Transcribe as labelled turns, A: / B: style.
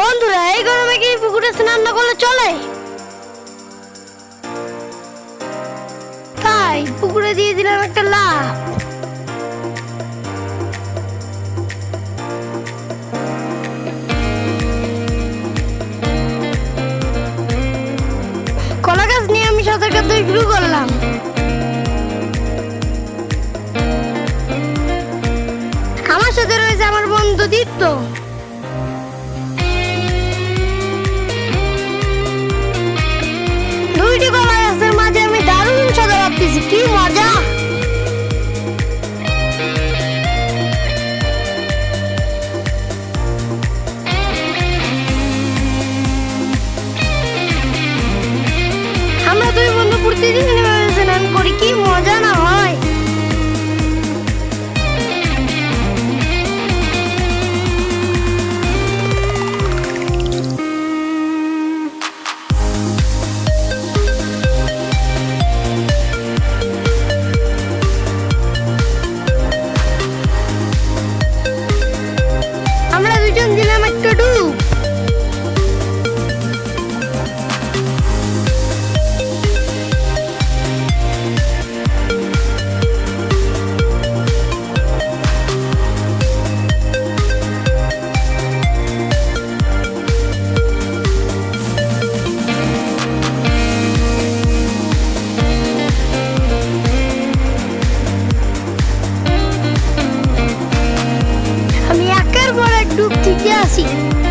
A: বন্ধুরা, এই গরমে কি পুকুরে স্নান না করলে চলে? তাই পুকুরে দিয়ে দিলাম একটা লাভ কলা গাছ নিয়ে আমি সাঁতার কাটতে শুরু করলাম। আমার সাথে রয়েছে আমার বন্ধু দীপ্ত। দুইটি কলা গাছের মাঝে আমি দারুণ সাঁতার কাটতেছি কি মজা! আমরা দুই বন্ধু প্রতিদিন স্নান করি। কি মজা না? Club Tigrasi.